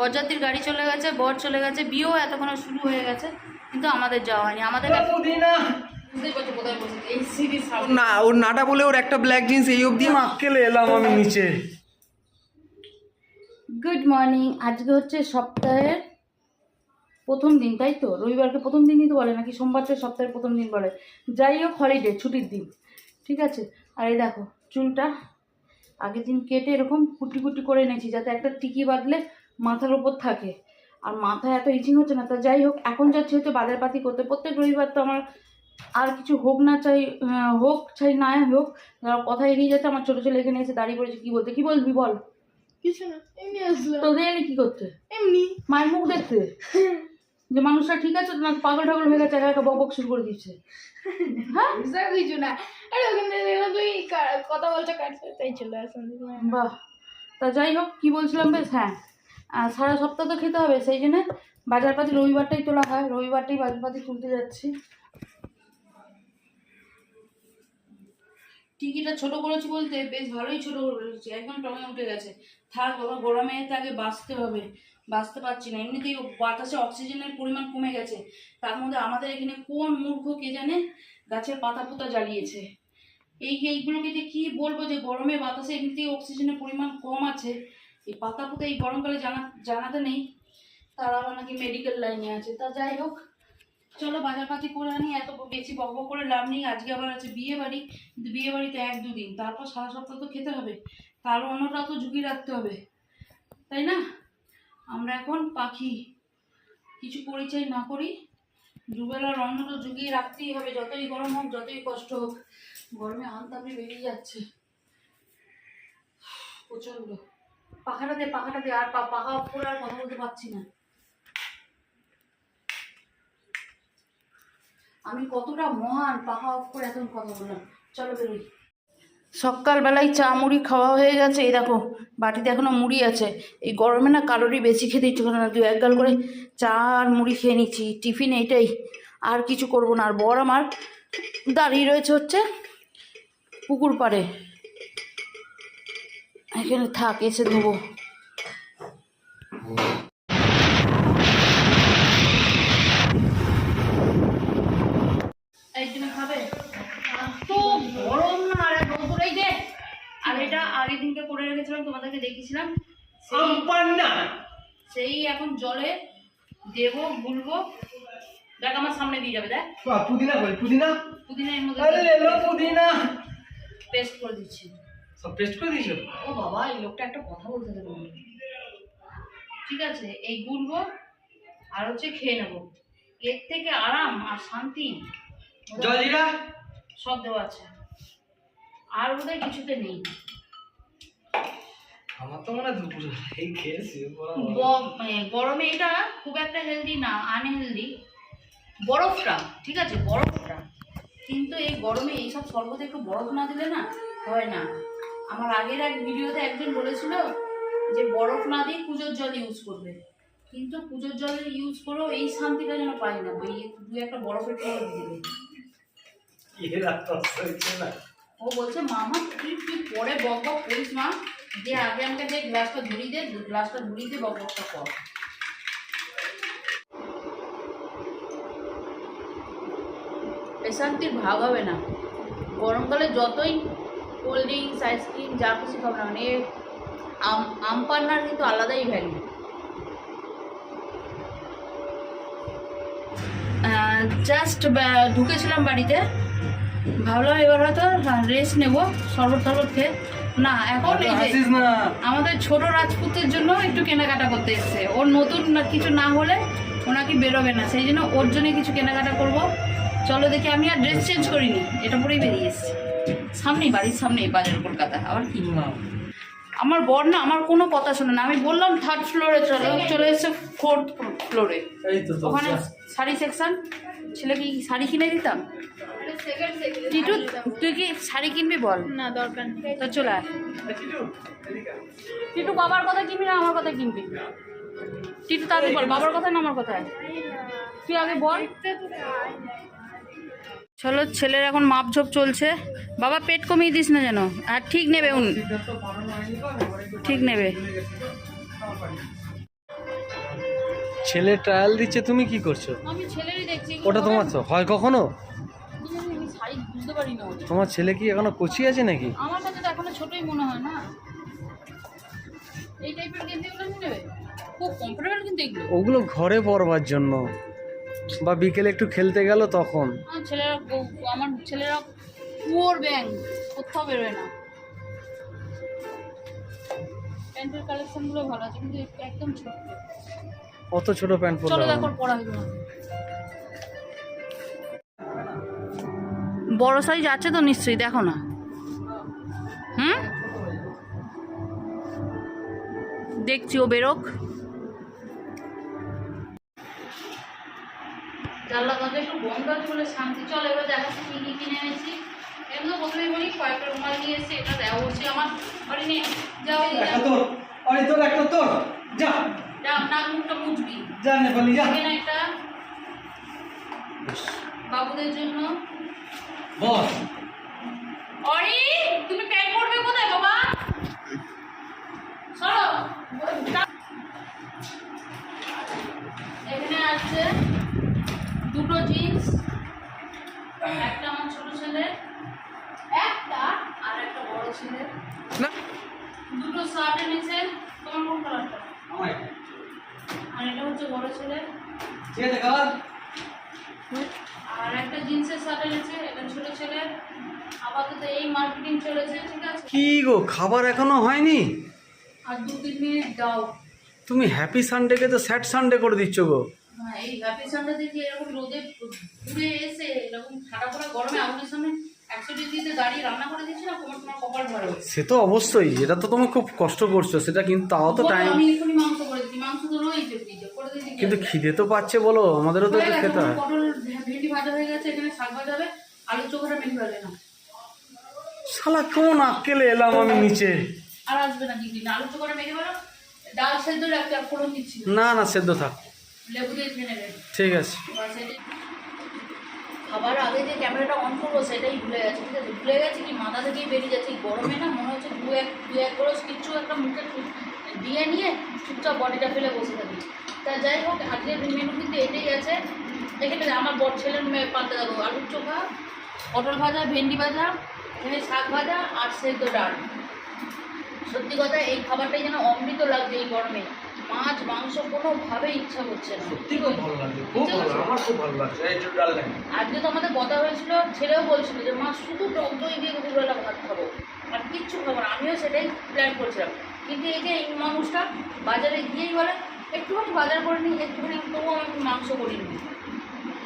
বরযাত্রীর গাড়ি চলে গেছে বর চলে গেছে বিয়েও এতক্ষণ শুরু হয়ে গেছে কিন্তু আমাদের যাওয়া হয়নি। আমাদের না ওর নাটা বলে ওর একটা ব্ল্যাক জিন্স এই অবধি। আক্কেলে এলাম আমি নিচে। গুড মর্নিং আজকে হচ্ছে সপ্তাহের প্রথম দিন তাই তো? রবিবারকে প্রথম দিনই তো বলে নাকি সোমবারকে সপ্তাহের প্রথম দিন বলে? যাই হোক হলিডে ছুটির দিন ঠিক আছে? আর এই দেখো চুলটা আগের দিন কেটে এরকম কুটি কুটি করে এনেছি যাতে একটা টিকি বাঁধলে মাথার ওপর থাকে। আর মাথা এত ইচিং হচ্ছে না। তা যাই হোক এখন যাচ্ছি হচ্ছে বাজারপাতি করতে। প্রত্যেক রবিবার তো আমার আর কিছু হোক না চাই হোক চাই না হোক কথা এড়িয়ে যাচ্ছে। আমার ছোটো ছেলে এখানে এসে দাঁড়িয়ে পড়েছে। কী বলতে? কী বলবি বল? কিছু না এমনি আসলাম। তোদের এনে কি করতে? এমনি। মায়ের মুখ দেখতে? যে মানুষটা ঠিক আছে না পাগল হয়ে গেছে একা বক বক শুরু করে দিচ্ছে। হ্যাঁ? কিছু না। আরে ওখান দেখলাম তুই কথা বলছো তাই চলে আসলাম। বাহ। তা যাই হোক কি বলছিলাম বেশ? হ্যাঁ। আহ, সারা সপ্তাহ তো খেতে হবে সেই জন্য বাজারপাতি রবিবারটাই তোলা হয় রবিবারটাই বাজারপাতি তুলতে যাচ্ছি। টিকিটা ছোট করেছি বলতে বেশ ভালোই ছোট করেছি একদম টমে উঠে গেছে। থাক বাবা গরমে তো আগে বাঁচতে হবে বাঁচতে পারছি না। এমনিতেই বাতাসে অক্সিজেনের পরিমাণ কমে গেছে তার মধ্যে আমাদের এখানে কোন মূর্খ কে জানে গাছের পাতা পুতা জ্বালিয়েছে। এই এইগুলোকে যে কী বলব যে গরমে বাতাসে এমনিতেই অক্সিজেনের পরিমাণ কম আছে এই পাতা পুতা এই গরমকালে জানা জানাতে নেই। তারা আবার নাকি মেডিকেল লাইনে আছে। তা যাই হোক, চলো বাজারপাতি করে আনি। এত বেশি বক করে লাভ নেই। আজকে আবার আছে বিয়ে বাড়ি। কিন্তু বিয়ে বাড়িতে এক দুদিন। তারপর সারা সপ্তাহ তো খেতে হবে। তার অন্যটা তো ঝুঁকি রাখতে হবে। তাই না? আমরা এখন পাখি। কিছু পরিচয় না করি। দুবেলার তো ঝুঁকিয়ে রাখতেই হবে। যতই গরম হোক, যতই কষ্ট হোক। গরমে আনতাপড়ি বেরিয়ে যাচ্ছে। প্রচণ্ড। পাখাটা দে পাখাটা দে, আর পাখা করে আর কথা বলতে পারছি না। আমি কতটা মহান পাখা অফ করে এখন কথা বললাম। চলো বেরোই। সকালবেলায় চা মুড়ি খাওয়া হয়ে গেছে, এই দেখো, বাটিতে এখনও মুড়ি আছে। এই গরমে না ক্যালোরি বেশি খেতে ইচ্ছে করে না। দু এক গাল করে চা আর মুড়ি খেয়ে নিচ্ছি। টিফিন এইটাই, আর কিছু করব না। আর বর আমার দাঁড়িয়ে রয়েছে হচ্ছে পুকুর পাড়ে। এখানে থাক এসে দেবো এই তুমি খাবে? তো গরম না আর রোদ এই যে আর এটা আগের দিনকে করে রেখেছিলাম তোমাদেরকে দেখিয়েছিলাম। সেই এখন জলে দেবো গুলবো। দেখ আমার সামনে দিয়ে যাবে দেখ। পুদিনা কই পুদিনা? পুদিনা এর মধ্যে আরে লেলো পুদিনা। পেস্ট করে দিচ্ছি। সব পেস্ট করে দিয়েছ ও বাবা এই লোকটা একটা কথা বলতে দেবো ঠিক আছে এই গুলবো আর হচ্ছে খেয়ে নেব। এর থেকে আরাম আর শান্তি জলজিরা সব দেওয়া আছে। আর বোধহয় কিছুতে নেই। আমার তো মনে দুপুর এই খেয়েছি গরমে এটা খুব একটা হেলদি না আনহেলদি বরফটা ঠিক আছে বরফটা। কিন্তু এই গরমে এইসব শরবতে একটু বরফ না দিলে না হয় না। আমার আগের এক ভিডিওতে একজন বলেছিল যে বরফ না দিয়ে পুজোর জল ইউজ করবে। কিন্তু পুজোর জল ইউজ করেও এই শান্তিটা যেন পাই না ওই দু একটা বরফের টুকরো দিয়ে দেবে। ও বলছে মামা তুই তুই পরে বক বক করিস মা? যে আগে আমাকে যে গ্লাসটা ধরিয়ে দে গ্লাসটা ধরিয়ে দে বক বকটা কর। পেশান্তির ভাগ হবে না। গরমকালে যতই কোল্ড ড্রিঙ্কস আইসক্রিম যা কিছু খাব না মানে আম আম পান্নার কিন্তু আলাদাই ভ্যালু জাস্ট ঢুকেছিলাম বাড়িতে। ভাবলাম এবার হয়তো রেস্ট নেব শরবত টরবত খেয়ে। না এখন আমাদের ছোট রাজপুতের জন্য একটু কেনাকাটা করতে এসছে। ওর নতুন কিছু না হলে ওনাকে বেরোবে না সেই জন্য ওর জন্য কিছু কেনাকাটা করব। চলো দেখি আমি আর ড্রেস চেঞ্জ করিনি এটা পরেই বেরিয়ে এসছি। সামনেই বাড়ির সামনেই বাজার কলকাতা আবার কি? আমার বর না আমার কোনো কথা শোনে না। আমি বললাম থার্ড ফ্লোরে চলে চলে এসেছে ফোর্থ ফ্লোরে এই তো তো ওখানে শাড়ি সেকশন ছেলেকে কি শাড়ি কিনে দিতাম? টিটু তুই কি শাড়ি কিনবি বল? না দরকার নেই। তো চলে আয়। টিটু বাবার কথা কিনবি না আমার কথা কিনবি? টিটু তাড়াতাড়ি বল বাবার কথা না আমার কথা তুই আগে বল। চলো ছেলের এখন মাপঝোপ চলছে। বাবা পেট কমিয়ে দিস না যেন। আর ঠিক নেবে উন। ঠিক নেবে। ছেলে ট্রায়াল দিচ্ছে তুমি কি করছ? আমি ছেলেরই দেখছি। ওটা তোমার তো হয় কখনো? তোমার ছেলে কি এখনও কচি আছে নাকি? আমার কাছে তো এখনও ছোটই মনে হয় না। এই টাইপের গেঞ্জিগুলো নেবে? খুব কমফোর্টেবল কিন্তু এগুলো। ওগুলো ঘরে পরবার জন্য। বা বিকেলে একটু খেলতে গেল তখন? আমার ছেলেরা আমার ছেলেরা পুয়োর ব্যাং কোথাও বেরোয় না। প্যান্টের কালেকশনগুলো ভালো আছে কিন্তু একদম ছোট। অত ছোট প্যান্ট চলো দেখো হইল বড় সাইজ আছে তো নিশ্চয়ই দেখো না। হুম? দেখছি ও বেরোক। জানলা দরজা একটু বন্ধ আছে বলে শান্তি চল এবার দেখাচ্ছি কি কি কিনে এনেছি। এগুলো প্রথমে বলি কয়েকটা রুমাল নিয়ে এটা দেওয়া হচ্ছে আমার যাও তোর একটা তোর যা। যাও নাক মুখটা মুছবি। যা নেপালি যা। এখানে একটা বাবুদের জন্য। বস। অরি তুমি প্যান্ট পরবে কোথায় বাবা সরো এখানে আছে দুটো জিন্স একটা আমার ছোট ছেলে একটা আর একটা বড় ছেলে। না। দুটো শার্ট এনেছে। তোমার কোন কালারটা আমার আর এটা হচ্ছে বড় ছেলে। ঠিক আছে কালার আর একটা জিন্সের শার্ট এনেছে এটা ছোট ছেলে। আপাতত এই মার্কেটিং চলেছে ঠিক আছে? কি গো খাবার এখনও হয়নি? আর দু তিন মিনিট দাও। তুমি হ্যাপি সানডেকে তো স্যাড সানডে করে দিচ্ছ গো। হ্যাঁ এই হ্যাপি দেখি এরকম রোদে ঘুরে এসে এরকম ঠাডা পড়া গরমে আগুনের সামনে একশো ডিগ্রিতে দাঁড়িয়ে রান্না করে দিচ্ছি না তোমার তোমার কপাল ভরে সে তো অবশ্যই এটা তো তুমি খুব কষ্ট করছ সেটা কিন্তু তাও তো টাইম আমি এক্ষুনি মাংস করে দিচ্ছি মাংস তো রয়েছে ফ্রিজে করে দিচ্ছি কিন্তু খিদে তো পাচ্ছে বলো আমাদেরও তো একটু খেতে হয়। পটল ভেন্ডি ভাজা হয়ে গেছে এখানে শাক ভাজা হবে আলু চোখাটা ভাজে না। শালা কোন আক্কেলে এলাম আমি নিচে। আর আসবে না দিদি আলু চোখাটা মেঘে ভালো ডাল সেদ্ধ একটা ফোড়ন দিচ্ছি না না সেদ্ধ থাক। লেবু দিয়ে ঠিক আছে। খাবার আগে যে ক্যামেরাটা অন করব সেটাই ভুলে গেছে ঠিক আছে? ভুলে গেছে কি মাথা থেকেই বেরিয়ে যাচ্ছে। গরমে না মনে হচ্ছে দু এক দু এক বরস কিচ্ছু একটা মুখে দিয়ে নিয়ে চুপচাপ বডিটা ফেলে বসে থাকি। তা যাই হোক আজকের মেনু কিন্তু এটাই আছে। এখানে আমার বড় ছেলের মেয়ে পাল্টে দেবো আলুর চোখা পটল ভাজা ভেন্ডি ভাজা এখানে শাক ভাজা আর সেদ্ধ ডাল। সত্যি কথা এই খাবারটাই যেন অমৃত লাগছে এই গরমে। মাছ মাংস কোনোভাবেই ইচ্ছা করছে না। সত্যি খুব ভালো লাগছে খুব ভালো আমার খুব ভালো লাগছে। এই ডাল আজকে তো আমাদের কথা হয়েছিল ছেলেও বলছিল যে মা শুধু টক দই দিয়ে দুপুরবেলা ভাত খাব আর কিচ্ছু খাব না। আমিও সেটাই প্ল্যান করছিলাম। কিন্তু এই যে এই মানুষটা বাজারে গিয়েই বলে একটুখানি বাজার করে নিই একটুখানি তবুও আমি মাংস করি নি।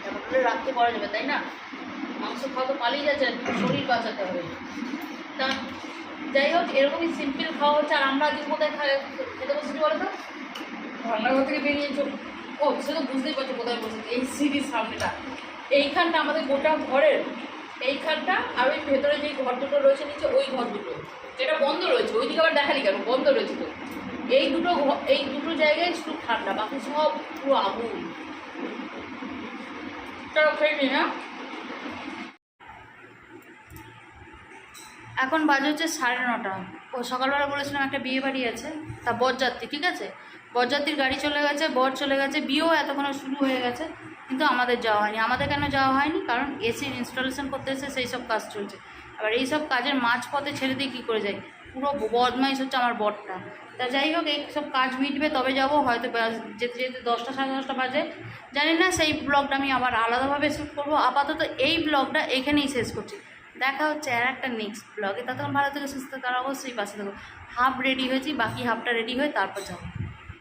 তারপরে রাখতে পারা যাবে তাই না? মাংস খাওয়া তো পালিয়ে যাচ্ছে শরীর বাঁচাতে হবে। তা যাই হোক এরকমই সিম্পল খাওয়া হচ্ছে আর আমরা আজকে কোথায় খাই খেতে বসেছি বলো তো? রান্নাঘর থেকে বেরিয়ে ও, সে তো বুঝতেই পারছ কোথায় বসেছি, এই সিঁড়ির সামনেটা। এইখানটা আমাদের গোটা ঘরের, এইখানটা আর ওই ভেতরে যে ঘর দুটো রয়েছে, নিচে ওই ঘর দুটো। যেটা বন্ধ রয়েছে, ওইদিকে আবার দেখালি কেন? বন্ধ রয়েছে তো। এই দুটো এই দুটো জায়গায় শুধু ঠান্ডা, বাকি সব পুরো আগুন। চলো খেয়ে নি হ্যাঁ? এখন বাজে হচ্ছে সাড়ে নটা। ও সকালবেলা বলেছিলাম একটা বিয়ে বাড়ি আছে, তা বরযাত্রী, ঠিক আছে? বরযাত্রীর গাড়ি চলে গেছে, বর চলে গেছে, বিয়েও এতক্ষণ শুরু হয়ে গেছে, কিন্তু আমাদের যাওয়া হয়নি। আমাদের কেন যাওয়া হয়নি? কারণ এসির ইনস্টলেশন করতে এসে সেই সব কাজ চলছে। আবার এই সব কাজের মাঝপথে ছেড়ে দিয়ে কী করে যাই? পুরো বদমাইশ হচ্ছে আমার বরটা। তা যাই হোক, এই সব কাজ মিটবে, তবে যাব, হয়তো যেতে যেতে দশটা সাড়ে দশটা বাজে। জানি না, সেই ব্লগটা আমি আবার আলাদাভাবে শ্যুট করব। আপাতত এই ব্লগটা এখানেই শেষ করছি। দেখা হচ্ছে আর একটা নেক্সট ব্লগে ততক্ষণ ভালো থেকে, সুস্থ তারা অবশ্যই পাশে থাকো। হাফ রেডি হয়েছি, বাকি হাফটা রেডি হয়ে তারপর যাব।